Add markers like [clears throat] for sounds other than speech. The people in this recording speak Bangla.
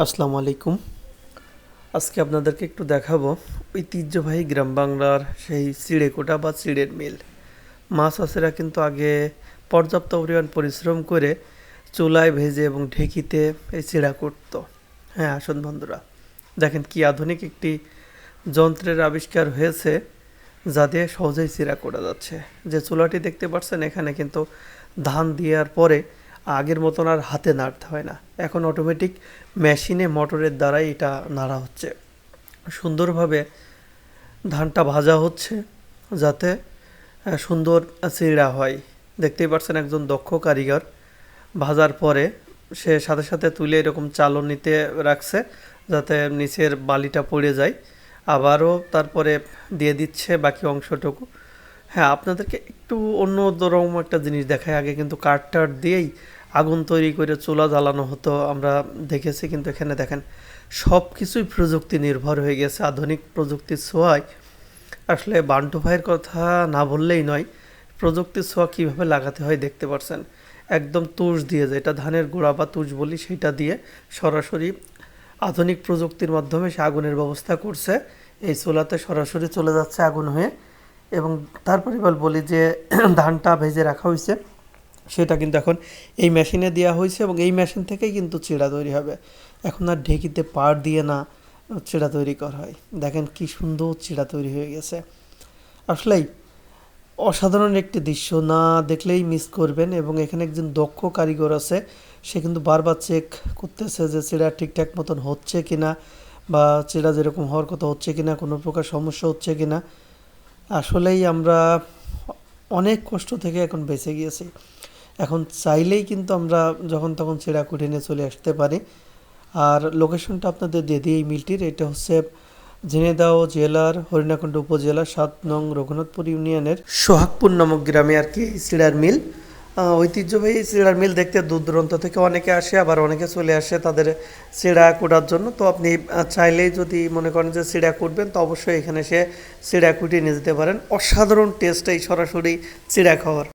আসসালামু আলাইকুম। আজকে আপনাদেরকে একটু দেখাবো ঐতিহ্যবাহী গ্রাম বাংলার সেই চিড়েকোটা বা চিড়ের মিল। মাছ চাষিরা কিন্তু আগে পর্যাপ্ত পরিমাণ পরিশ্রম করে চুলায় ভেজে এবং ঢেকিতে এই চিড়া করতো। হ্যাঁ আসুন বন্ধুরা, দেখেন কি আধুনিক একটি যন্ত্রের আবিষ্কার হয়েছে যা দিয়ে সহজেই চিড়া করা যাচ্ছে। যে চুলাটি দেখতে পাচ্ছেন, এখানে কিন্তু ধান দেওয়ার পরে আগের মতন আর হাতে নাড়তে হয় না। এখন অটোমেটিক মেশিনে মোটরের দ্বারাই এটা নাড়া হচ্ছে। সুন্দরভাবে ধানটা ভাজা হচ্ছে যাতে সুন্দর চিড়া হয়। দেখতেই পাচ্ছেন একজন দক্ষ কারিগর। ভাজার পরে সে সাথে সাথে তুলে এরকম চালনিতে রাখছে যাতে নিচের বালিটা পড়ে যায়। আবারও তারপরে দিয়ে দিচ্ছে বাকি অংশটুকু। হ্যাঁ আপনাদেরকে একটু অন্য রকম একটা জিনিস দেখায় আগে কিন্তু কাঠ টাট দিয়েই আগুন তৈরি করে চুলা জ্বালানো হতো। আমরা দেখেছি কিন্তু এখানে দেখেন সব কিছুই প্রযুক্তি নির্ভর হয়ে গেছে, আধুনিক প্রযুক্তির ছোঁয়ায়। আসলে বান্টু ভাইয়ের কথা না বললেই নয়, প্রযুক্তির ছোঁয়া কীভাবে লাগাতে হয় দেখতে পাচ্ছেন একদম তুষ দিয়ে যেটা ধানের গোড়া বা তুষ বলি সেটা দিয়ে সরাসরি আধুনিক প্রযুক্তির মাধ্যমে সে আগুনের ব্যবস্থা করছে। এই চুলাতে সরাসরি চলে যাচ্ছে আগুন হয়ে। এবং তারপরে এবার বলি যে [clears throat] ধানটা ভেজে রাখা হয়েছে, সেটা কিন্তু এখন এই মেশিনে দেওয়া হয়েছে এবং এই মেশিন থেকেই কিন্তু চিড়া তৈরি হবে। এখন আর ঢেকিতে পাড় দিয়ে না চিড়া তৈরি করা হয়। দেখেন কি সুন্দর চিড়া তৈরি হয়ে গেছে। আসলেই অসাধারণ একটি দৃশ্য, না দেখলেই মিস করবেন এবং এখানে একজন দক্ষ কারিগর আছে, সে কিন্তু বারবার চেক করতেছে যে চিড়া ঠিকঠাক মতন হচ্ছে কিনা বা চিড়া যেরকম হওয়ার কথা হচ্ছে কিনা, কোনো প্রকার সমস্যা হচ্ছে কিনা। আসলেই আমরা অনেক কষ্ট থেকে এখন বেঁচে গিয়েছি। এখন চাইলেই কিন্তু আমরা যখন তখন সেরা কুঠিনে চলে আসতে পারি। আর লোকেশনটা আপনাদের দিয়ে দিই এই মিলটির। এটা হচ্ছে ঝিনেদাও জেলার হরিণাকুণ্ড উপজেলা সাত নং রঘুনাথপুর ইউনিয়নের সোহাগপুর নামক গ্রামে আর কি সিডার মিল। ঐতিহ্যবাহী চিড়ার মিল দেখতে দূর দূরান্ত থেকে অনেকে আসে, আবার অনেকে চলে আসে তাদের চিড়া কুটার জন্য। তো আপনি চাইলেই যদি মনে করেন যে চিড়া কুটবেন, তো অবশ্যই এখানে সে চিড়া কুটিয়ে নিয়ে যেতে পারেন। অসাধারণ টেস্ট এই সরাসরি চিড়া খাওয়ার।